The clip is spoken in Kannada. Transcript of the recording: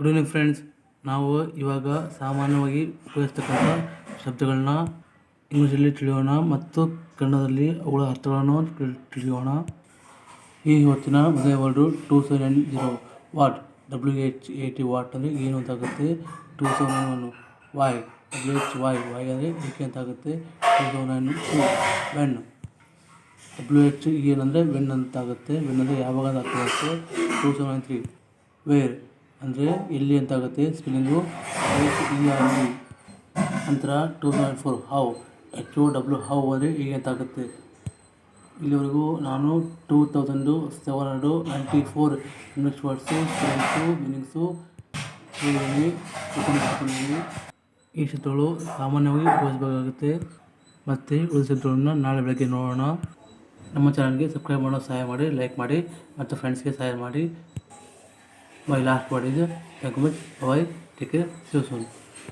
ಗುಡ್ ಈವ್ನಿಂಗ್ ಫ್ರೆಂಡ್ಸ್ ನಾವು ಇವಾಗ ಸಾಮಾನ್ಯವಾಗಿ ಉಪಯೋಗಿಸ್ತಕ್ಕಂಥ ಶಬ್ದಗಳನ್ನ ಇಂಗ್ಲೀಷಲ್ಲಿ ತಿಳಿಯೋಣ ಮತ್ತು ಕನ್ನಡದಲ್ಲಿ ಅವುಗಳ ಅರ್ಥಗಳನ್ನು ತಿಳ್- ತಿಳಿಯೋಣ. ಈ ಹೊತ್ತಿನ ಮೊದಲನೇ word two seven zero what? W H A T what ಅಂದರೆ ಏನು ಅಂತಾಗುತ್ತೆ two seven one why W H Y why ಅಂದರೆ ಏಕೆ ಅಂತಾಗುತ್ತೆ two seven two. When W H ಏನಂದರೆ ವೆನ್ ಅಂತ ಆಗುತ್ತೆ. ವೆನ್ ಅಂದರೆ ಯಾವಾಗ ಅಂತ ಅರ್ಥ ಆಗುತ್ತೆ? Two seven three. ವೇರ್ ಅಂದರೆ ಎಲ್ಲಿ ಅಂತಾಗುತ್ತೆ spelling H E R E ನಂತರ two seven four how H O W how ಅಂದರೆ ಹೇಗೆ ಅಂತ ಆಗುತ್ತೆ? ಇಲ್ಲಿವರೆಗೂ ನಾನು two thousand seven hundred ninety four English words spellings meanings ಈ ಶತ್ರುಗಳು ಸಾಮಾನ್ಯವಾಗಿ ಉಪಯೋಗಿಸಬೇಕಾಗುತ್ತೆ. ಮತ್ತು ಉಳಿದ ಶತ್ರುಗಳನ್ನು ನಾಳೆ ಬೆಳಗ್ಗೆ ನೋಡೋಣ. ನಮ್ಮ ಚಾನಲ್ಗೆ ಸಬ್ಸ್ಕ್ರೈಬ್ ಮಾಡೋ ಸಹಾಯ ಮಾಡಿ ಲೈಕ್ ಮಾಡಿ, ಮತ್ತು ಫ್ರೆಂಡ್ಸ್ಗೆ ಸಹಾಯ ಮಾಡಿ. महिला लास्ट बढ़ी जो ठेकुमच हवाई टिके